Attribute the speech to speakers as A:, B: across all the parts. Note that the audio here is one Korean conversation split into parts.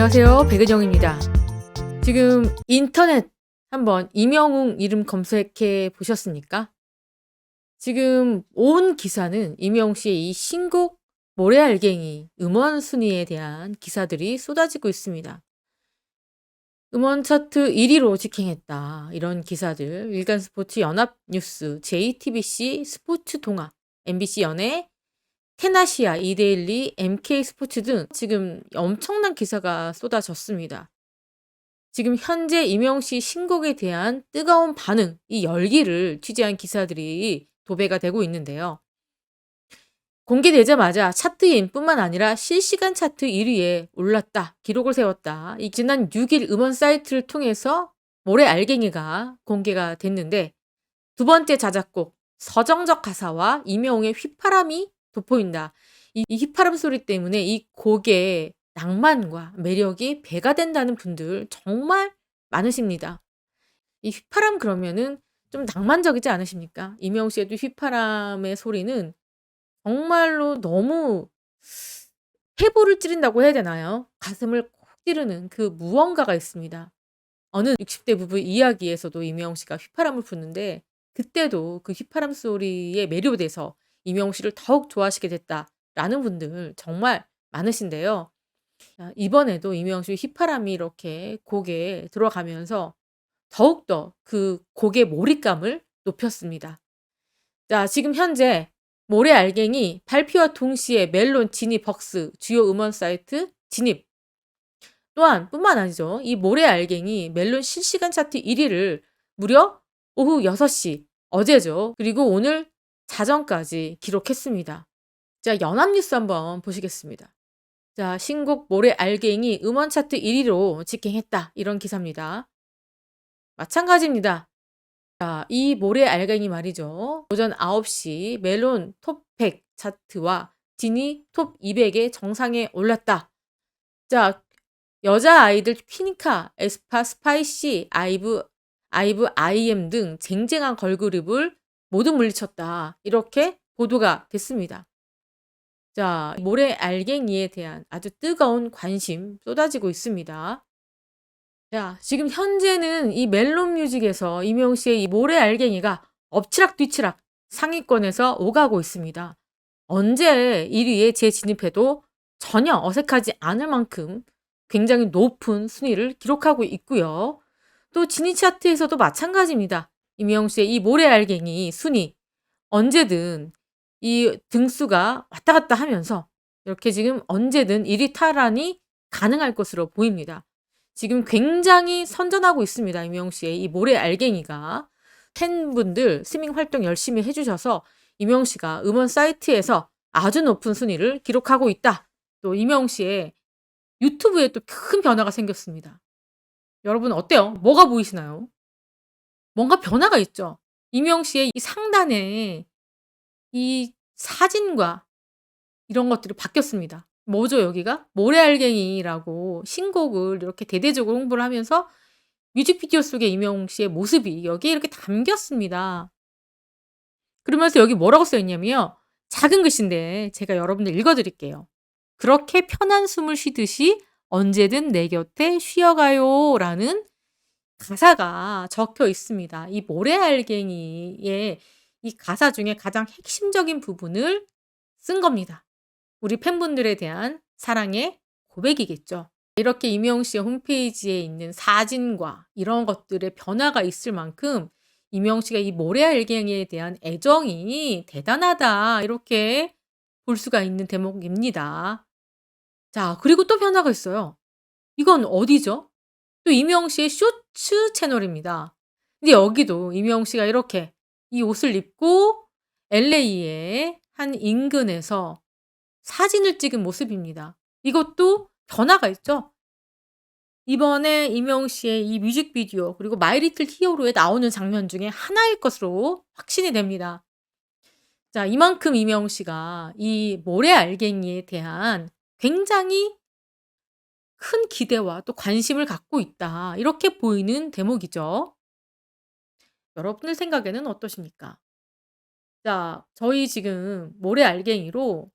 A: 안녕하세요. 백은영입니다. 지금 인터넷 한번 이명웅 이름 검색해 보셨습니까? 지금 온 기사는 이명웅 씨의 이 신곡 모래알갱이 음원 순위에 대한 기사들이 쏟아지고 있습니다. 음원 차트 1위로 직행했다. 이런 기사들 일간 스포츠 연합 뉴스, JTBC 스포츠 동아, MBC 연예, 테나시아, 이데일리, MK 스포츠 등 지금 엄청난 기사가 쏟아졌습니다. 지금 현재 이명 씨 신곡에 대한 뜨거운 반응, 이 열기를 취재한 기사들이 도배가 되고 있는데요. 공개되자마자 차트인뿐만 아니라 실시간 차트 1위에 올랐다, 기록을 세웠다. 이 지난 6일 음원 사이트를 통해서 모래 알갱이가 공개가 됐는데 두 번째 자작곡 서정적 가사와 이명웅의 휘파람이 돋보인다. 이, 이 휘파람 소리 때문에 이 곡의 낭만과 매력이 배가 된다는 분들 정말 많으십니다. 이 휘파람 그러면은 좀 낭만적이지 않으십니까? 이명웅 씨의 또 휘파람의 소리는 정말로 너무 해부를 찌른다고 해야 되나요? 가슴을 콕 찌르는 그 무언가가 있습니다. 어느 60대 부부 이야기에서도 이명웅 씨가 휘파람을 부는데 그때도 그 휘파람 소리에 매료돼서 이명웅 씨를 더욱 좋아하시게 됐다라는 분들 정말 많으신데요. 아, 이번에도 이명웅 씨 휘파람이 이렇게 곡에 들어가면서 더욱더 그 곡의 몰입감을 높였습니다. 자, 지금 현재 모래 알갱이 발표와 동시에 멜론, 지니, 벅스 주요 음원 사이트 진입. 또한 뿐만 아니죠. 이 모래 알갱이 멜론 실시간 차트 1위를 무려 오후 6시 어제죠. 그리고 오늘 자정까지 기록했습니다. 자, 연합뉴스 한번 보시겠습니다. 자, 신곡 모래 알갱이 음원 차트 1위로 직행했다. 이런 기사입니다. 마찬가지입니다. 자, 이 모래 알갱이 말이죠. 오전 9시 멜론 톱 100 차트와 디니 톱 200의 정상에 올랐다. 자, 여자 아이들 퀴니카, 에스파, 스파이시, 아이브, 아이브, 아이엠 등 쟁쟁한 걸그룹을 모두 물리쳤다. 이렇게 보도가 됐습니다. 자, 모래 알갱이에 대한 아주 뜨거운 관심 쏟아지고 있습니다. 자, 지금 현재는 이 멜론 뮤직에서 이명 씨의 이 모래 알갱이가 엎치락 뒤치락 상위권에서 오가고 있습니다. 언제 1위에 재진입해도 전혀 어색하지 않을 만큼 굉장히 높은 순위를 기록하고 있고요. 또 지니 차트에서도 마찬가지입니다. 이명 씨의 이 모래 알갱이 순위 언제든 이 등수가 왔다 갔다 하면서 이렇게 지금 언제든 1위 탈환이 가능할 것으로 보입니다. 지금 굉장히 선전하고 있습니다. 이명 씨의 이 모래 알갱이가 팬분들 스밍 활동 열심히 해주셔서 이명 씨가 음원 사이트에서 아주 높은 순위를 기록하고 있다. 또 이명 씨의 유튜브에 또 큰 변화가 생겼습니다. 여러분 어때요? 뭐가 보이시나요? 뭔가 변화가 있죠. 이명 씨의 이 상단에 이 사진과 이런 것들이 바뀌었습니다. 뭐죠 여기가? 모래알갱이라고 신곡을 이렇게 대대적으로 홍보를 하면서 뮤직비디오 속에 이명 씨의 모습이 여기에 이렇게 담겼습니다. 그러면서 여기 뭐라고 써 있냐면요. 작은 글씨인데 제가 여러분들 읽어 드릴게요. 그렇게 편한 숨을 쉬듯이 언제든 내 곁에 쉬어가요 라는 가사가 적혀 있습니다. 이 모래알갱이의 이 가사 중에 가장 핵심적인 부분을 쓴 겁니다. 우리 팬분들에 대한 사랑의 고백이겠죠. 이렇게 이명웅 씨의 홈페이지에 있는 사진과 이런 것들의 변화가 있을 만큼 이명웅 씨가 이 모래알갱이에 대한 애정이 대단하다. 이렇게 볼 수가 있는 대목입니다. 자, 그리고 또 변화가 있어요. 이건 어디죠? 또 이명웅 씨의 쇼츠 채널입니다. 근데 여기도 이명웅 씨가 이렇게 이 옷을 입고 LA의 한 인근에서 사진을 찍은 모습입니다. 이것도 변화가 있죠. 이번에 이명웅 씨의 이 뮤직비디오 그리고 마이 리틀 히어로에 나오는 장면 중에 하나일 것으로 확신이 됩니다. 자, 이만큼 이명웅 씨가 이 모래 알갱이에 대한 굉장히 큰 기대와 또 관심을 갖고 있다. 이렇게 보이는 대목이죠. 여러분들 생각에는 어떠십니까? 자, 저희 지금 모래 알갱이로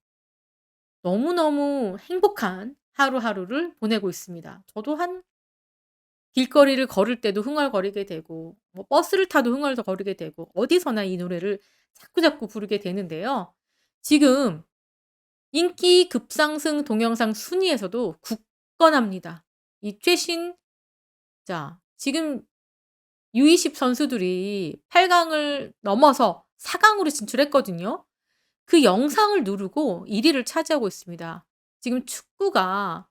A: 너무너무 행복한 하루하루를 보내고 있습니다. 저도 한 길거리를 걸을 때도 흥얼거리게 되고 뭐 버스를 타도 흥얼거리게 되고 어디서나 이 노래를 자꾸자꾸 부르게 되는데요. 지금 인기 급상승 동영상 순위에서도 굳건합니다. 이 최신 자 지금 U20 선수들이 8강을 넘어서 4강으로 진출했거든요. 그 영상을 누르고 1위를 차지하고 있습니다. 지금 축구가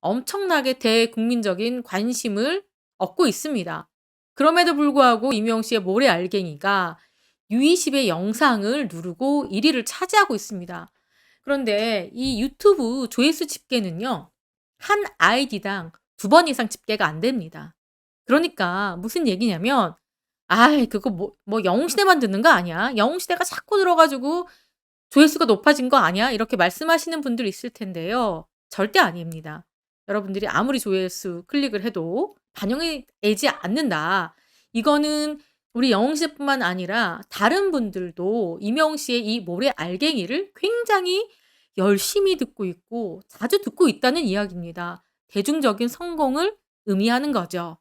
A: 엄청나게 대국민적인 관심을 얻고 있습니다. 그럼에도 불구하고 이명 씨의 모래 알갱이가 U20의 영상을 누르고 1위를 차지하고 있습니다. 그런데 이 유튜브 조회수 집계는요. 한 아이디당 두 번 이상 집계가 안 됩니다. 그러니까 무슨 얘기냐면 아이 그거 뭐, 뭐 영웅시대만 듣는 거 아니야? 영웅시대가 자꾸 들어가지고 조회수가 높아진 거 아니야? 이렇게 말씀하시는 분들 있을 텐데요. 절대 아닙니다. 여러분들이 아무리 조회수 클릭을 해도 반영이 되지 않는다. 이거는 우리 영웅 씨뿐만 아니라 다른 분들도 이명웅 씨의 이 모래 알갱이를 굉장히 열심히 듣고 있고 자주 듣고 있다는 이야기입니다. 대중적인 성공을 의미하는 거죠.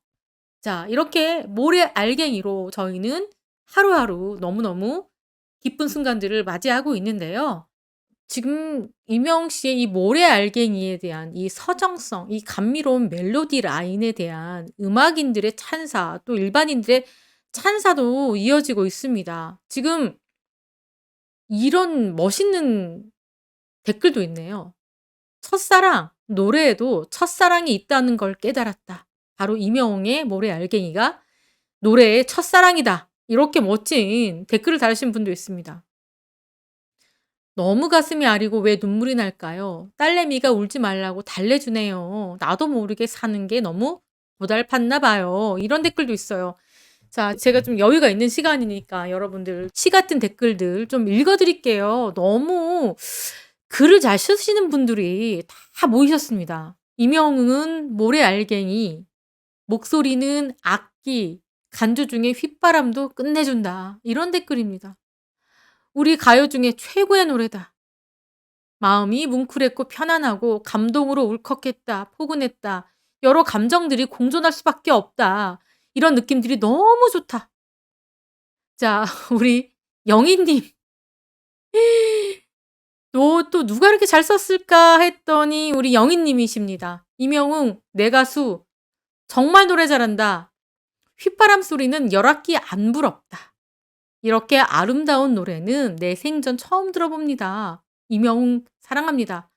A: 자, 이렇게 모래 알갱이로 저희는 하루하루 너무너무 기쁜 순간들을 맞이하고 있는데요. 지금 이명 씨의 이 모래 알갱이에 대한 이 서정성, 이 감미로운 멜로디 라인에 대한 음악인들의 찬사, 또 일반인들의 찬사도 이어지고 있습니다. 지금 이런 멋있는 댓글도 있네요. 첫사랑, 노래에도 첫사랑이 있다는 걸 깨달았다. 바로 이명웅의 모래 알갱이가 노래의 첫사랑이다. 이렇게 멋진 댓글을 달으신 분도 있습니다. 너무 가슴이 아리고 왜 눈물이 날까요? 딸내미가 울지 말라고 달래주네요. 나도 모르게 사는 게 너무 고달팠나 봐요. 이런 댓글도 있어요. 자, 제가 좀 여유가 있는 시간이니까 여러분들 시 같은 댓글들 좀 읽어드릴게요. 너무 글을 잘 쓰시는 분들이 다 모이셨습니다. 이명웅은 모래 알갱이, 목소리는 악기, 간주 중에 휘바람도 끝내준다. 이런 댓글입니다. 우리 가요 중에 최고의 노래다. 마음이 뭉클했고 편안하고 감동으로 울컥했다. 포근했다. 여러 감정들이 공존할 수밖에 없다. 이런 느낌들이 너무 좋다. 자, 우리 영희님. 너또 누가 이렇게 잘 썼을까 했더니 우리 영희님이십니다. 이명웅, 내 가수. 정말 노래 잘한다. 휘바람 소리는 열악기 안 부럽다. 이렇게 아름다운 노래는 내 생전 처음 들어봅니다. 이명웅 사랑합니다.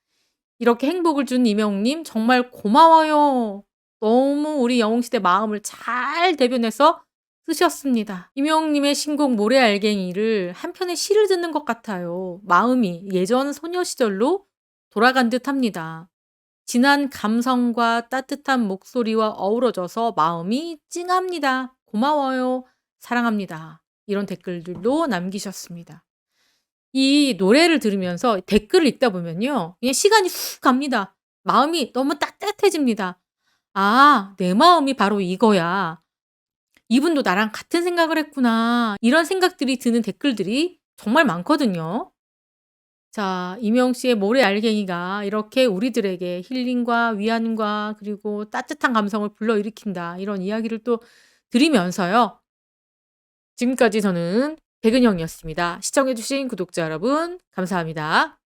A: 이렇게 행복을 준 이명웅님 정말 고마워요. 너무 우리 영웅시대 마음을 잘 대변해서 쓰셨습니다. 이명웅님의 신곡 모래 알갱이를 한편의 시를 듣는 것 같아요. 마음이 예전 소녀 시절로 돌아간 듯 합니다. 진한 감성과 따뜻한 목소리와 어우러져서 마음이 찡합니다. 고마워요. 사랑합니다. 이런 댓글들도 남기셨습니다. 이 노래를 들으면서 댓글을 읽다 보면요. 그냥 시간이 훅 갑니다. 마음이 너무 따뜻해집니다. 아, 내 마음이 바로 이거야. 이분도 나랑 같은 생각을 했구나. 이런 생각들이 드는 댓글들이 정말 많거든요. 자, 이명 씨의 모래 알갱이가 이렇게 우리들에게 힐링과 위안과 그리고 따뜻한 감성을 불러일으킨다. 이런 이야기를 또 드리면서요. 지금까지 저는 백은영이었습니다. 시청해주신 구독자 여러분, 감사합니다.